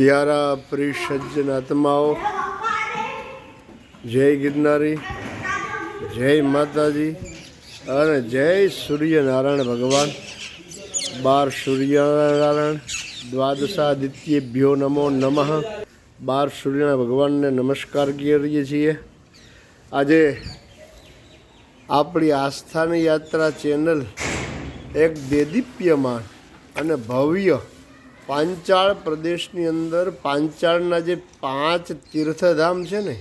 પ્યારા પ્રિય આત્માઓ, જય ગિરનારી, જય માતાજી અને જય સૂર્યનારાયણ ભગવાન. બાર સૂર્યનારાયણ, દ્વાદશાદિત્યેભ્યો નમો નમઃ. બાર સૂર્યના ભગવાનને નમસ્કાર કરીએ છીએ. આજે આપણી આસ્થાની યાત્રા ચેનલ એક દેદીપ્યમાન અને ભવ્ય પાંચાળ પ્રદેશની અંદર પાંચાળના જે પાંચ તીર્થધામ છે ને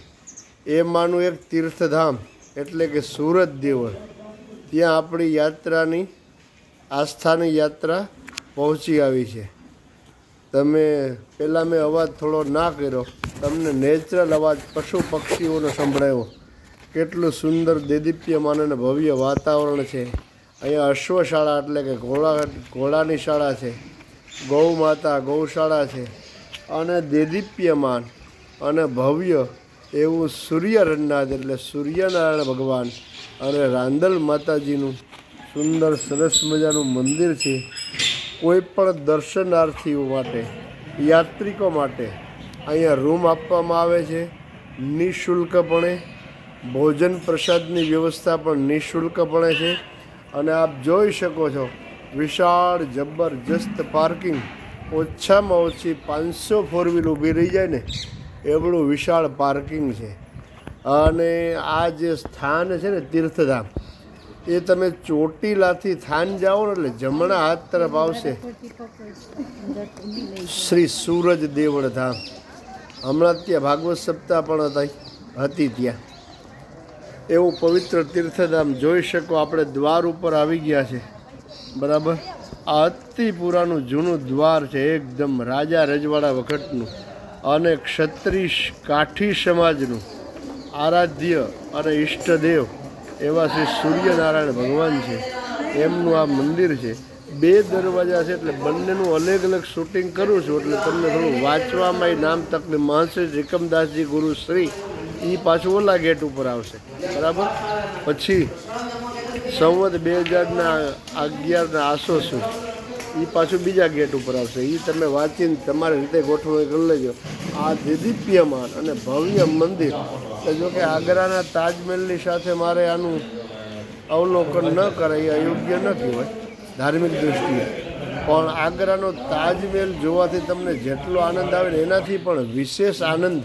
એમાંનું એક તીર્થધામ, એટલે કે સુરત દેવળ. ત્યાં આપણી યાત્રાની, આસ્થાની યાત્રા પહોંચી આવી છે. તમે પહેલાં મેં અવાજ થોડો ના કર્યો, તમને નેચરલ અવાજ, પશુ પક્ષીઓનો સંભળાયો. કેટલું સુંદર દેદીપ્યમાન અને ભવ્ય વાતાવરણ છે. અહીંયા અશ્વશાળા એટલે કે ઘોડા, ઘોડાની શાળા છે. ગૌ માતા, ગૌશાળા છે. અને દેદીપ્યમાન અને ભવ્ય એવું સૂર્ય રન્નાદ એટલે સૂર્યનારાયણ ભગવાન અને રાંદલ માતાજીનું સુંદર સરસ મજાનું મંદિર છે. કોઈ પણ દર્શનાર્થીઓ માટે, યાત્રિકો માટે અહીંયા રૂમ આપવામાં આવે છે. નિઃશુલ્કપણે ભોજન પ્રસાદની વ્યવસ્થા પણ નિઃશુલ્કપણે છે. અને આપ જોઈ શકો છો વિશાળ, જબરજસ્ત પાર્કિંગ ઓછામાં ઓછી પાંચસો ફોર વ્હીલ ઊભી રહી જાય ને, એવડું વિશાળ પાર્કિંગ છે. અને આ જે સ્થાન છે ને, તીર્થધામ, એ તમે ચોટીલાથી થાન જાઓ ને, એટલે જમણા હાથ તરફ આવશે શ્રી સૂરજ દેવળ ધામ હમણાં ત્યાં ભાગવત સપ્તાહ પણ હતા, હતી ત્યાં. એવું પવિત્ર તીર્થધામ જોઈ શકો, આપણે દ્વાર ઉપર આવી ગયા છે. બરાબર? આ અતિપુરાનું જૂનું દ્વાર છે, એકદમ રાજા રજવાડા વખતનું અને ક્ષત્રિય કાઠી સમાજનું. આરાધ્ય અને ઈષ્ટદેવ, એવા શ્રી સૂર્યનારાયણ ભગવાન છે. એમનું આ મંદિર છે. બે દરવાજા છે એટલે બંનેનું અલગ અલગ શૂટિંગ કરું છું એટલે તમને થોડું વાંચવામાં નામ તકલીફ. મહર્ષિ ત્રિકમદાસજી ગુરુ શ્રી એ પાછું ઓલા ગેટ ઉપર આવશે. બરાબર? પછી સંવત બે હજારના અગિયારના આસો છું એ પાછું બીજા ગેટ ઉપર આવશે. એ તમે વાંચીને તમારી રીતે ગોઠવણી કરી લેજો. આ દિદીપ્યમાન અને ભવ્ય મંદિર. જો કે આગ્રાના તાજમહેલની સાથે મારે આનું અવલોકન ન કરાય અયોગ્ય ન કહેવાય ધાર્મિક દૃષ્ટિએ પણ આગ્રાનો તાજમહેલ જોવાથી તમને જેટલો આનંદ આવે એનાથી પણ વિશેષ આનંદ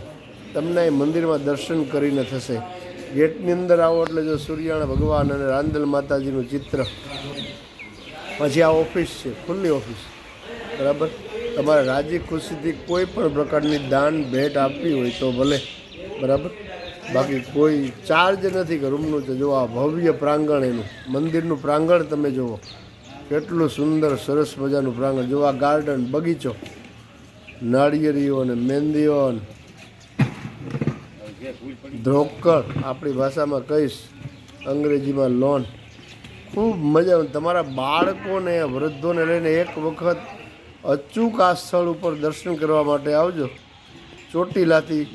તમને એ મંદિરમાં દર્શન કરીને થશે. ગેટની અંદર આવો એટલે જો સૂર્યાણા ભગવાન અને રાંદલ માતાજીનું ચિત્ર. પછી આ ઓફિસ છે, ખુલ્લી ઓફિસ. બરાબર? તમારે રાજી ખુશીથી કોઈ પણ પ્રકારની દાન, ભેટ આપવી હોય તો ભલે. બરાબર? બાકી કોઈ ચાર્જ નથી કે રૂમનું છે. જો આ ભવ્ય પ્રાંગણ એનું, મંદિરનું પ્રાંગણ તમે જુઓ. કેટલું સુંદર, સરસ મજાનું પ્રાંગણ. જો આ ગાર્ડન, બગીચો, નાળિયેરીઓ અને મહેંદીઓ અને ધ્રોકડ આપણી ભાષામાં કહીશ, અંગ્રેજીમાં લોન. ખૂબ મજા તમારા બાળકોને, વૃદ્ધોને લઈને એક વખત અચૂક આ સ્થળ ઉપર દર્શન કરવા માટે આવજો. ચોટીલાથી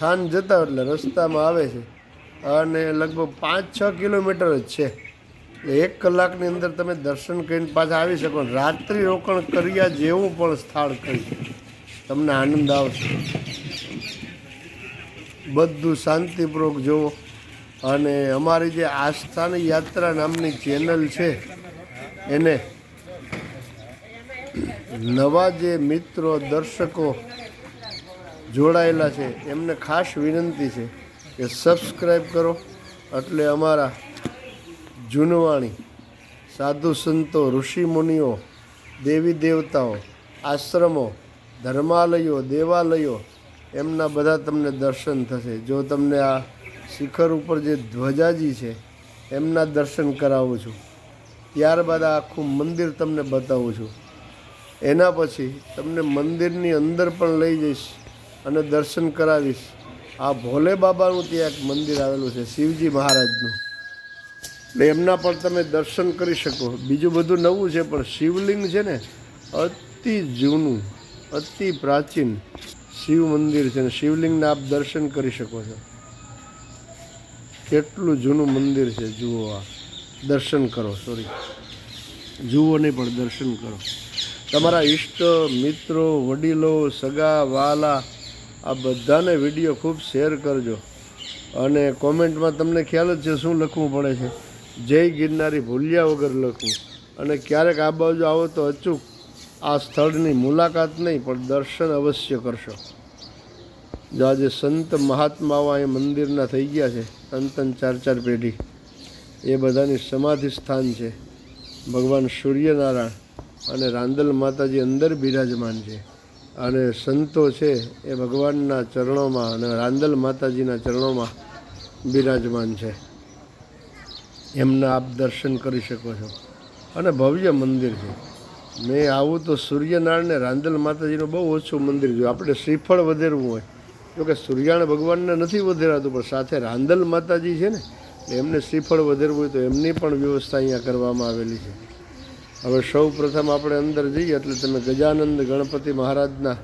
થાન જતા એટલે રસ્તામાં આવે છે. અને લગભગ પાંચ છ કિલોમીટર જ છે. એક કલાકની અંદર તમે દર્શન કરીને પાછા આવી શકો. રાત્રિ રોકાણ કર્યા જેવું પણ સ્થળ કહી તમને આનંદ આવશે. બધું શાંતિપૂર્વક જુઓ. અને અમારી જે આસ્થાની યાત્રા નામની ચેનલ છે, એને નવા જે મિત્રો, દર્શકો જોડાયેલા છે, એમને ખાસ વિનંતી છે કે સબસ્ક્રાઈબ કરો. એટલે અમારા જૂનવાણી સાધુ સંતો ઋષિમુનિઓ દેવી દેવતાઓ, આશ્રમો, ધર્માલયો, દેવાલયો એમના બધા તમને દર્શન થશે. જો તમને આ શિખર ઉપર જે ધ્વજાજી છે, એમના દર્શન કરાવું છું. ત્યારબાદ આખું મંદિર તમને બતાવું છું. એના પછી તમને મંદિરની અંદર પણ લઈ જઈશ અને દર્શન કરાવીશ. આ ભોલે બાબાનું ત્યાં એક મંદિર આવેલું છે, શિવજી મહારાજનું. એટલે એમના પણ તમે દર્શન કરી શકો. બીજું બધું નવું છે, પણ શિવલિંગ છે ને, અતિ જૂનું, અતિ પ્રાચીન. શિવ મંદિર છે અને શિવલિંગના આપ દર્શન કરી શકો છો. કેટલું જૂનું મંદિર છે જુઓ આ. દર્શન કરો સોરી જુઓ નહીં પણ દર્શન કરો. તમારા ઇષ્ટ મિત્રો, વડીલો, સગા, વાલા, આ બધાને વીડિયો ખૂબ શેર કરજો. અને કોમેન્ટમાં તમને ખ્યાલ જ છે શું લખવું પડે છે. જય ગિરનારી ભૂલ્યા વગર લખવું. અને ક્યારેક આ બાજુ આવો તો અચૂક. આ સ્થળની મુલાકાત નહીં, પણ દર્શન અવશ્ય કરશો. જો આજે સંત મહાત્માઓ અહીં મંદિરના થઈ ગયા છે ત્રણ ચાર ચાર પેઢી, એ બધાની સમાધિ સ્થાન છે. ભગવાન સૂર્યનારાયણ અને રાંદલ માતાજી અંદર બિરાજમાન છે. અને સંતો છે, એ ભગવાનના ચરણોમાં અને રાંદલ માતાજીના ચરણોમાં બિરાજમાન છે. એમના આપ દર્શન કરી શકો છો. અને ભવ્ય મંદિર છે. મેં આવું તો સૂર્યનારાયણ ને રાંદલ માતાજીનું બહુ ઓછું મંદિર જોયું. આપણે શ્રીફળ વધેરવું હોય. તો કે સૂર્યનારાયણ ભગવાનને નથી વધેરાતું, પણ સાથે રાંદલ માતાજી છે ને એમને શ્રીફળ વધેરવું હોય તો એમની પણ વ્યવસ્થા અહીંયા કરવામાં આવેલી છે. હવે સૌ પ્રથમ આપણે અંદર જઈએ, એટલે તમે ગજાનંદ ગણપતિ મહારાજના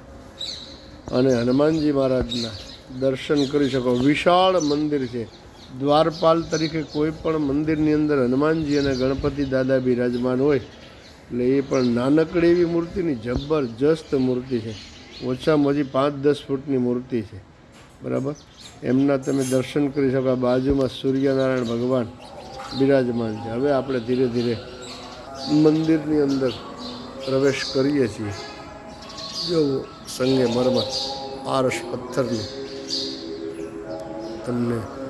અને હનુમાનજી મહારાજના દર્શન કરી શકો. વિશાળ મંદિર છે. દ્વારપાલ તરીકે કોઈ પણ મંદિરની અંદર હનુમાનજી અને ગણપતિ દાદા બિરાજમાન હોય એટલે એ પણ નાનકડી એવી મૂર્તિની જબરજસ્ત મૂર્તિ છે. ઓછામાં ઓછી પાંચ દસ ફૂટની મૂર્તિ છે. બરાબર? એમના તમે દર્શન કરી શકો, આ બાજુમાં સૂર્યનારાયણ ભગવાન બિરાજમાન છે. હવે આપણે ધીરે ધીરે મંદિરની અંદર પ્રવેશ કરીએ છીએ. જો સંગે મરમર આરસ પથ્થરની તમને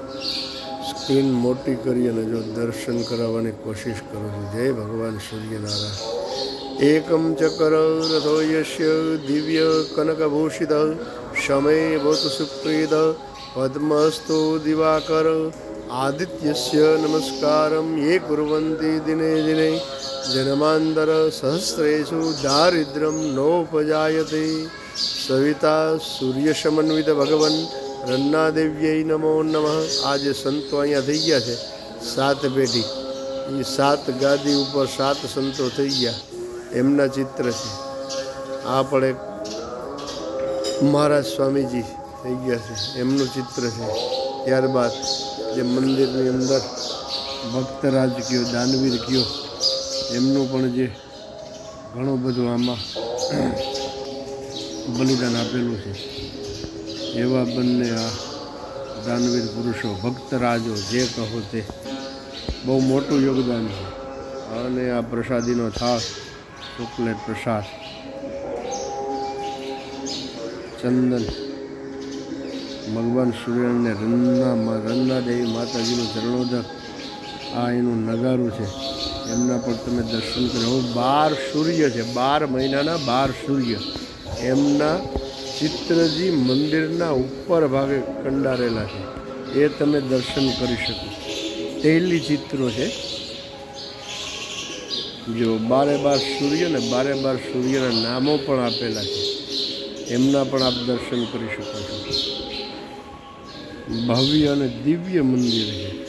સ્ક્રીન મોટી કરી અને જો દર્શન કરાવવાની કોશિશ કરું છું. જય ભગવાન સૂર્યનારાયણ. એકમ ચકર રથો યશ્ય દિવ્ય કનકભૂષિત શમે ભૂત સુપ્રીત, પદ્મસ્તો દિવાકર, આદિત્યસ્ય નમસ્કારમ, યે કુર્વન્તિ દિને દિને, જન્માંતર સહસ્રેશુ દારિદ્ર્યમ નોપજાયતે. સવિતા સૂર્યશમન્વિત ભગવન રન્નાદેવ્યય નમો નમઃ. આ જે સંતો અહીંયા થઈ ગયા છે, સાત પેઢી. એ સાત ગાદી ઉપર સાત સંતો થઈ ગયા. એમના ચિત્ર છે. આ પણ એક મહારાજ સ્વામીજી થઈ ગયા છે. એમનું ચિત્ર છે. ત્યારબાદ જે મંદિરની અંદર ભક્તરાજ કયો, દાનવીર કયો, એમનું પણ જે ઘણું બધું આમાં બલિદાન આપેલું છે. એવા બંને આ દાનવીર પુરુષો, ભક્તરાજો જે કહો તે બહુ મોટું યોગદાન છે. અને આ પ્રસાદીનો થાળ, ચોકલેટ પ્રસાદ, ચંદન, ભગવાન સૂર્યને રન્ના રન્ના દેવી માતાજીનું ચરણોદક, આ એનું નગારું છે. એમના પર તમે દર્શન કરો. બાર સૂર્ય છે, બાર મહિનાના બાર સૂર્ય. એમના ચિત્રજી મંદિરના ઉપર ભાગે કંડારેલા છે. એ તમે દર્શન કરી શકો. તેલી ચિત્રો છે. જો બારે બાર સૂર્ય ને બારે બાર સૂર્યના નામો પણ આપેલા છે. એમના પણ આપ દર્શન કરી શકો છો. ભવ્ય અને દિવ્ય મંદિર છે.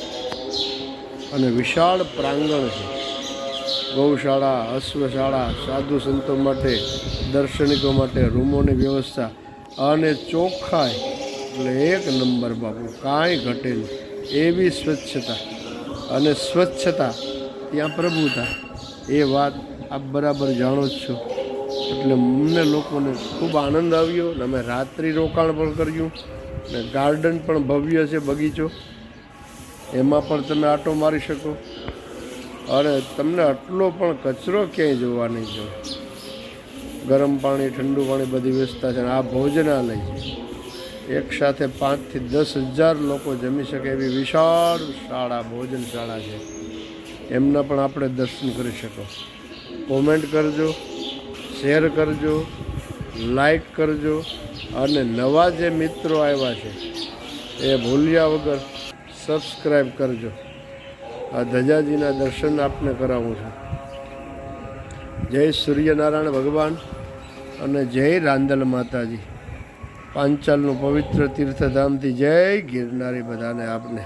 અને વિશાળ પ્રાંગણ છે. ગૌશાળા, અશ્વશાળા, સાધુ સંતો માટે, દર્શનિકો માટે રૂમોની વ્યવસ્થા અને ચોખ્ખાઈ એટલે એક નંબર બાપુ, કાંઈ ઘટે નહીં. એવી સ્વચ્છતા અને સ્વચ્છતા ત્યાં પ્રભુતા એ વાત આપ બરાબર જાણો જ છો. એટલે અમને લોકોને ખૂબ આનંદ આવ્યો અને અમે રાત્રિ રોકાણ પણ કર્યું ને ગાર્ડન પણ ભવ્ય છે બગીચો. એમાં પણ તમે આટો મારી શકો. અને તમને આટલો પણ કચરો ક્યાંય જોવા નહીં જો ગરમ પાણી, ઠંડુ પાણી બધી વ્યવસ્થા છે આ ભોજનાલય છે. એક સાથે પાંચથી દસ હજાર લોકો જમી શકે એવી વિશાળ શાળા ભોજનશાળા છે. એમના પણ આપણે દર્શન કરી શકો. કોમેન્ટ કરજો, શેર કરજો, લાઈક કરજો અને નવા જે મિત્રો આવ્યા છે, એ ભૂલ્યા વગર સબસ્ક્રાઈબ કરજો. આ ધજાજીના દર્શન આપને કરાવું છું. જય સૂર્યનારાયણ ભગવાન અને જય રાંદલ માતાજી. પાંચાલનું પવિત્ર તીર્થધામથી જય ગિરનારી બધાને આપને.